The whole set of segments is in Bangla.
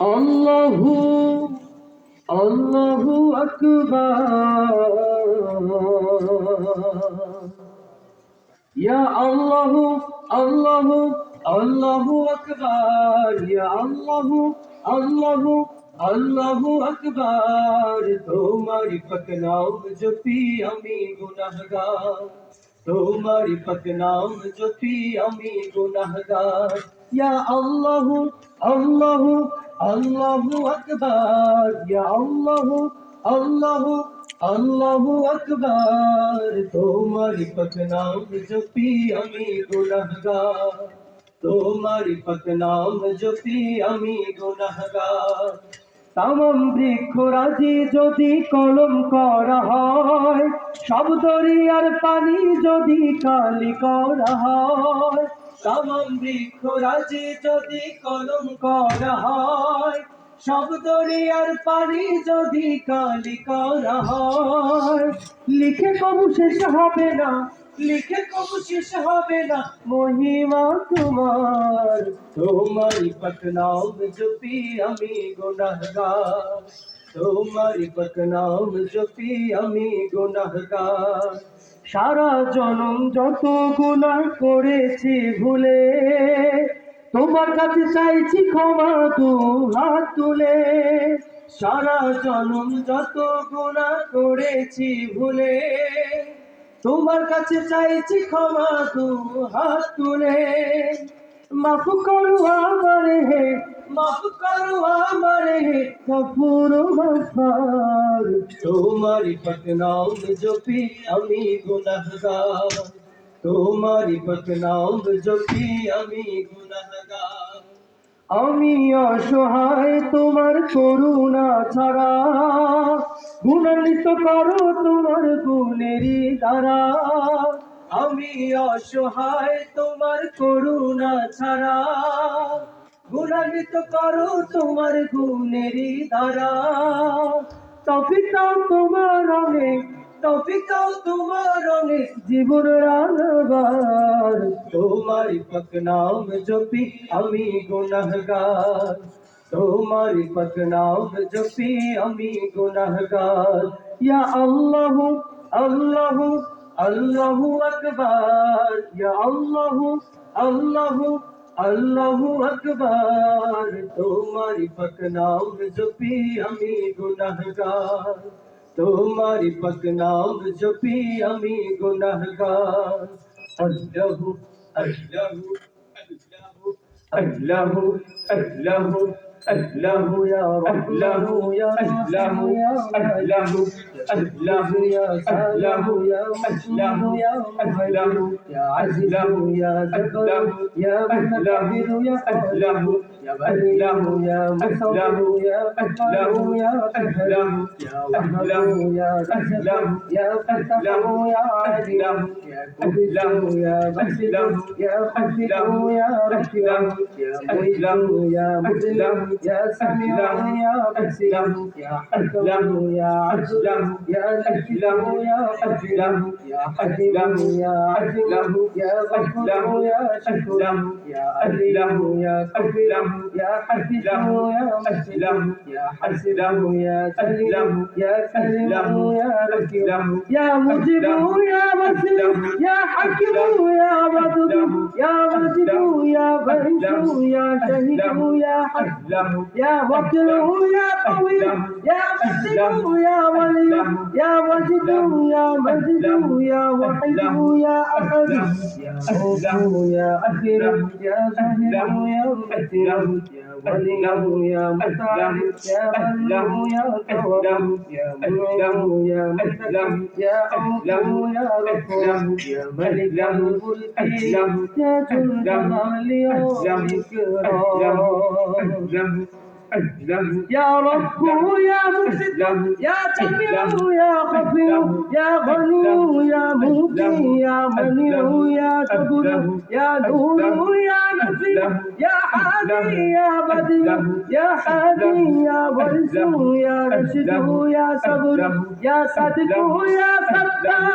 আল্লাহু আল্লাহু আকবার। ইয়া আল্লাহু আল্লাহু আল্লাহু আকবার। ইয়া আল্লাহু আল্লাহু আল্লাহু আকবার। তোমার পাক নাম জপি আমি গুনাহগার। তোমার পাক নাম জপি আমি গুনাহগার ইয়া আল্লাহু আল্লাহু আল্লাহু আকবার ইয়া আল্লাহু আল্লাহু আল্লাহু আকবার তোমার পাক নাম জপি আমি গুনাহগার তোমার পাক নাম জপি আমি গুনাহগার তামাম বৃক্ষ রাজি যদি কলম করা হয়, সব দরিয়ার পানি যদি কালি করা হয়, তামাম বৃক্ষ রাজি যদি কলম করা হয় সব দরিয়ার পানি যদি কালি করা লিখে কবু শেষ হবে না, লিখে কবু শেষ হবে না, মহিমা তোমার। তোমার পাক নাম জপি আমি গুনাহগার। তোমার পাক নাম জপি আমি গুনাহগার। সারা জনম যত গুনাহ করেছি ভুলে তোমার কাছে চাইছি ক্ষমা দু হাত তুলে। সারা জনম যত গুণা করেছি ভুলে, তোমার কাছে চাইছি ক্ষমা দু হাত তুলে। মাফ করো আমার হে, মাফ করো আমার হে গফুর গফার তোমারি নাম জপি আমি গুনাহগার। তোমারি পাক নাম জপি আমি আমি অসহায় তোমার করুণা ছাড়া। গুণান্বিত করো তোমার গুণেরই দ্বারা। আমি অসহায় তোমার করুণা ছাড়া। গুণান্বিত করো তোমার গুণেরই দ্বারা। তফিকাও তোমার তফিকাও তোমার রঙে জীবন রাঙবার। তোমার পাক নাম জপি আমি গুনাহগার। তোমার পাক নাম জপি আমি গুনাহগার। ইয়া আল্লাহ আল্লাহ আল্লাহু আকবার। ইয়া আল্লাহ আল্লাহ আল্লাহু আকবার। তোমার পাক নাম জপি আমি গুনাহগার। তোমার পাক নাম জপি আমি গুনাহগার। আল্লাহু আল্লাহু আল্লাহু আল্লাহু। أهله يا رب أهله يا أهله أهله يا أهله يا أهله أهله أهله يا عزيز يا أهله يا أهله يا أهله يا أهله يا أهله يا أهله يا أهله يا أهله يا أهله يا أهله يا أهله عزيز قبلوا يا مسلم يا قبلوا يا رحيم يا مجلم يا مجلم يا سميع يا بسيم يا حكم يا عجلم يا لكلم يا قدلم يا حكم يا عجلم يا غفلم يا شكلم يا أدلم يا قدلم يا حكم يا مسلم يا حسلم يا سلم يا سلم يا ركلم يا مجيب يا مسلم يا حكمه يا مظلم يا مجده يا بريده يا شهيده يا حسله يا وكله يا قوي يا مسلم يا ولي يا مجده يا مجده يا وحيده يا أحد يا أوفه يا أخير يا ظاهر يا مؤثر يا ولي يا مطهر يا مله يا تواب يا منعم يا مسلم يا أوفه يا غفور يا ملك الملك يا ذو الجلال يا رب يا مسلم يا سميع يا خفي يا غني يا مبدي يا منيع يا كبر يا نور يا نفي يا حادي يا بدي يا حادي يا ورث يا رشد يا صبر يا صدق يا ستار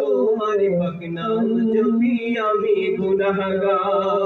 তোমারি পাক নাম জপি আমি গুনাহগার